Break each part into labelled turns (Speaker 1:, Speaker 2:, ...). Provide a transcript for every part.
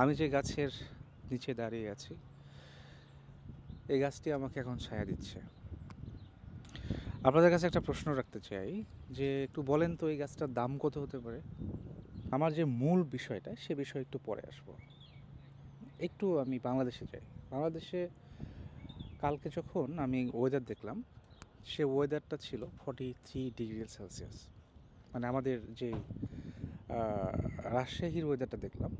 Speaker 1: আমি যে গাছের নিচে দাঁড়িয়ে আছি, এই গাছটি আমাকে এখন ছায়া দিচ্ছে। আপনাদের কাছে একটা প্রশ্ন রাখতে চাই, যে একটু বলেন তো এই গাছটার দাম কত হতে পারে? আমার যে মূল বিষয়টা, সে বিষয়ে একটু পরে আসব। একটু আমি বাংলাদেশে যাই। বাংলাদেশে কালকে যখন আমি ওয়েদার দেখলাম, সে ওয়েদারটা ছিল ফর্টি থ্রি ডিগ্রি সেলসিয়াস মানে আমাদের যে রাজশাহীর ওয়েদারটা দেখলাম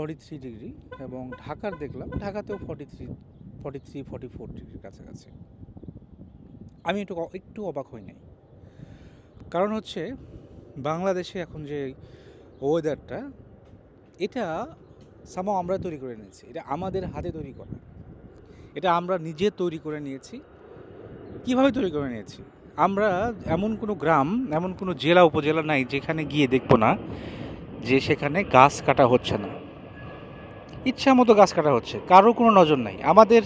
Speaker 1: ফর্টি থ্রি ডিগ্রি এবং ঢাকার দেখলাম, ঢাকাতেও forty three forty three forty four ডিগ্রির কাছাকাছি। আমি একটু একটু অবাক হই নাই। কারণ হচ্ছে, বাংলাদেশে এখন যে ওয়েদারটা এটা সামাও আমরা তৈরি করে নিয়েছি এটা আমাদের হাতে তৈরি করা। এটা আমরা নিজে তৈরি করে নিয়েছি। কীভাবে তৈরি করে নিয়েছি? আমরা এমন কোনো গ্রাম, এমন কোনো জেলা, উপজেলা নাই যেখানে গিয়ে দেখব না যে সেখানে গাছ কাটা হচ্ছে না। ইচ্ছা মতো গাছ কাটা হচ্ছে কারও কোনো নজর নাই। আমাদের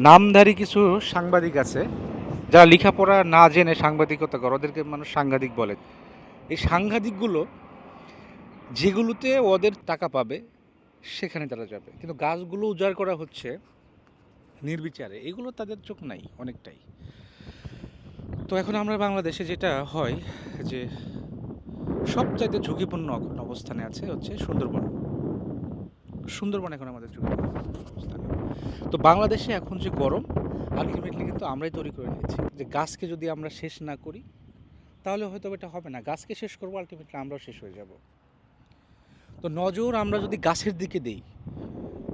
Speaker 1: নামধারী কিছু সাংবাদিক আছে, যারা লেখাপড়া না জেনে সাংবাদিকতা করে, ওদেরকে মানুষ সাংবাদিক বলে। এই সাংঘাতিকগুলো, যেগুলোতে ওদের টাকা পাবে, সেখানে তারা যাবে। কিন্তু গাছগুলো উজাড় করা হচ্ছে নির্বিচারে, এগুলো তাদের চোখ নাই অনেকটাই। তো এখন আমরা বাংলাদেশে যেটা হয়, যে সবচাইতে ঝুঁকিপূর্ণ অবস্থানে আছে হচ্ছে সুন্দরবন। সুন্দরবন এখন আমাদের তো বাংলাদেশে এখন যে গরম আলটিমেটলি কিন্তু আমরাই তৈরি করে নিয়েছি। যে গাছকে যদি আমরা শেষ না করি, তাহলে হয়তো এটা হবে না। গাছকে শেষ করব আলটিমেটলি আমরাও শেষ হয়ে যাব। তো নজর আমরা যদি গাছের দিকে দিই,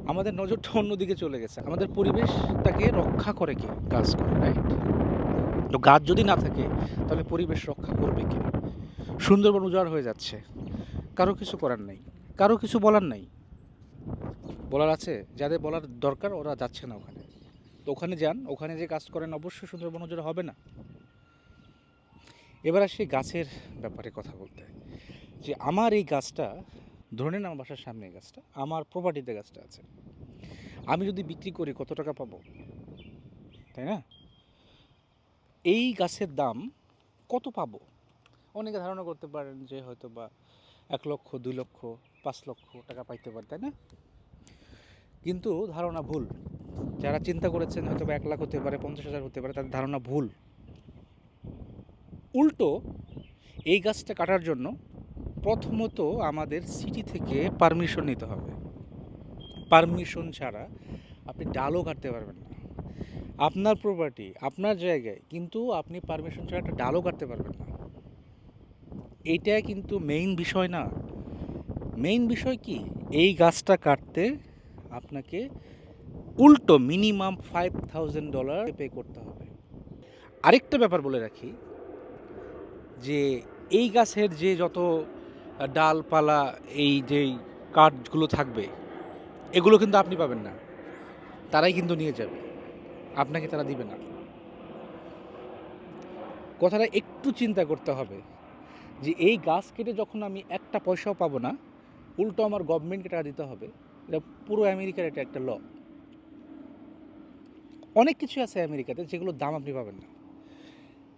Speaker 1: আমাদের নজরটা অন্যদিকে চলে গেছে। আমাদের পরিবেশটাকে রক্ষা করে কে? গাছ করে রাইট তো গাছ যদি না থাকে, তাহলে পরিবেশ রক্ষা করবে কে? সুন্দরবন উজাড় হয়ে যাচ্ছে। কারও কিছু করার নেই। কারও কিছু বলার নেই। বলার আছে? যাদের বলার দরকার, ওরা যাচ্ছে না ওখানে। তো ওখানে যান, ওখানে যে কাজ করেন, অবশ্যই সুন্দরবন উজাড় হবে না। এবার আসি গাছের ব্যাপারে কথা বলতে। যে আমার এই গাছটা, ধরে নেন আমার বাসার সামনে গাছটা, আমার প্রপার্টিতে গাছটা আছে। আমি যদি বিক্রি করি, কত টাকা পাবো? তাই না? এই গাছের দাম কত পাবো? অনেকে ধারণা করতে পারেন যে হয়তো বা এক লক্ষ, দুই লক্ষ, পাঁচ লক্ষ টাকা পাইতে পারে, তাই না? কিন্তু ধারণা ভুল। যারা চিন্তা করেছেন হয়তো এক লাখ হতে পারে, পঞ্চাশ হাজার হতে পারে, তাদের ধারণা ভুল। উল্টো এই গাছটা কাটার জন্য প্রথমত আমাদের সিটি থেকে পারমিশন নিতে হবে। পারমিশন ছাড়া আপনি ডালও কাটতে পারবেন না। আপনার প্রপার্টি আপনার জায়গায় কিন্তু আপনি পারমিশন ছাড়া একটা ডালও কাটতে পারবেন না। এইটা কিন্তু মেইন বিষয় না। মেইন বিষয় কি? এই গাছটা কাটতে আপনাকে উল্টো minimum five thousand dollar pay করতে হবে। আরেকটা ব্যাপার বলে রাখি, যে এই গাছের যে যত ডালপালা, এই যে কাঠগুলো থাকবে, এগুলো কিন্তু আপনি পাবেন না। তারাই কিন্তু নিয়ে যাবে। আপনাকে তারা দিবে না। কথাটা একটু চিন্তা করতে হবে, যে এই গাছ কেটে যখন আমি একটা পয়সাও পাবো না, উল্টো আমার গভর্নমেন্টকে টাকা দিতে হবে। এটা পুরো আমেরিকার এটা একটা ল। অনেক কিছু আছে আমেরিকাতে যেগুলোর দাম আপনি পাবেন না।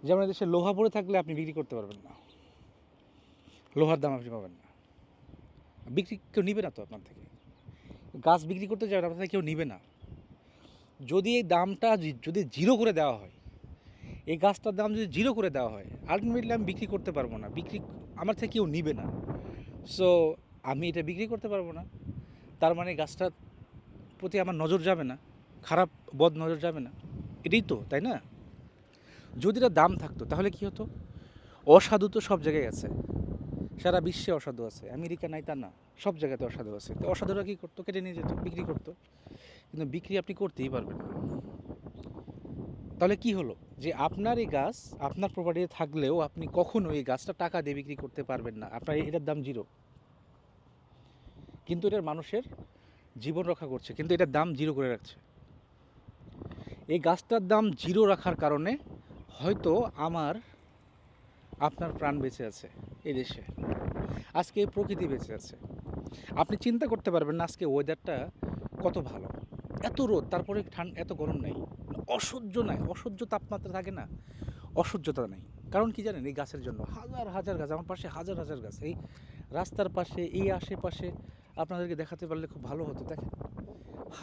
Speaker 1: যেমন দেশে লোহা পড়ে থাকলে আপনি বিক্রি করতে পারবেন না। লোহার দাম আপনি পাবেন না। বিক্রি কেউ নিবে না তো আপনার থেকে। গাছ বিক্রি করতে যাবেন আপনার থেকে কেউ নিবে না। যদি এই দামটা যদি জিরো করে দেওয়া হয়, এই গাছটার দাম যদি জিরো করে দেওয়া হয় আলটিমেটলি আমি বিক্রি করতে পারব না। বিক্রি, আমার থেকে কেউ নিবে না। সো আমি এটা বিক্রি করতে পারব না। তার মানে গাছটার প্রতি আমার নজর যাবে না, খারাপ বদ নজর যাবে না। এটাই তো, তাই না? যদি এটা দাম থাকতো, তাহলে কি হতো? অসাধু তো সব জায়গায় আছে। সারা বিশ্বে অসাধু আছে, আমেরিকা নাই তা না, সব জায়গাতে অসাধু আছে। তো অসাধুরা কী করতো? কেটে নিয়ে যেত, বিক্রি করতো। কিন্তু বিক্রি আপনি করতেই পারবেন না। তাহলে কি হলো? যে আপনার এই গাছ আপনার প্রপার্টিতে থাকলেও আপনি কখনো এই গাছটা টাকা দিয়ে বিক্রি করতে পারবেন না। আপনার এটার দাম জিরো কিন্তু এটার মানুষের জীবন রক্ষা করছে, কিন্তু এটার দাম জিরো করে রাখছে। এই গাছটার দাম জিরো রাখার কারণে হয়তো আমার, আপনার প্রাণ বেঁচে আছে এই দেশে। আজকে এই প্রকৃতি বেঁচে আছে। আপনি চিন্তা করতে পারবেন না আজকে ওয়েদারটা কত ভালো। এত রোদ, তারপরে ঠান্ডা এত গরম নাই। অসহ্য নাই, অসহ্য তাপমাত্রা থাকে না, অসহ্যতা নেই। কারণ কি জানেন, এই গাছের জন্য হাজার হাজার গাছ, আমার পাশে হাজার হাজার গাছ। এই রাস্তার পাশে, এই আশেপাশে আপনাদেরকে দেখাতে পারলে খুব ভালো হতো, দেখেন।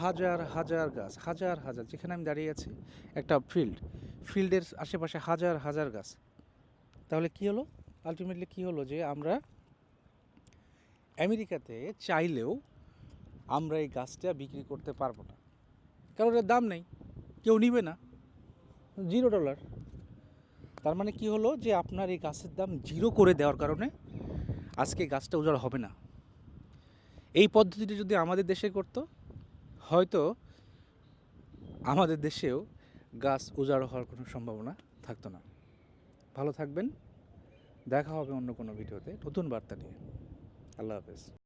Speaker 1: হাজার হাজার গাছ, হাজার হাজার, যেখানে আমি দাঁড়িয়ে আছি, একটা ফিল্ড ফিল্ডের আশেপাশে হাজার হাজার গাছ। তাহলে কি হলো? আলটিমেটলি কি হলো যে আমরা আমেরিকাতে চাইলেও আমরা এই গাছটা বিক্রি করতে পারব না। কারণ এর দাম নেই, কেউ নিবে না। জিরো ডলার তার মানে কি হলো যে আপনার এই গাছের দাম জিরো করে দেওয়ার কারণে আজকে গাছটা উজাড় হবে না। এই পদ্ধতিটি যদি আমাদের দেশে করতো, হয়তো আমাদের দেশেও গাছ উজাড় হওয়ার কোনো সম্ভাবনা থাকতো না। ভালো থাকবেন। দেখা হবে অন্য কোনো ভিডিওতে। নতুন বার্তা নিয়ে। আল্লাহ হাফেজ।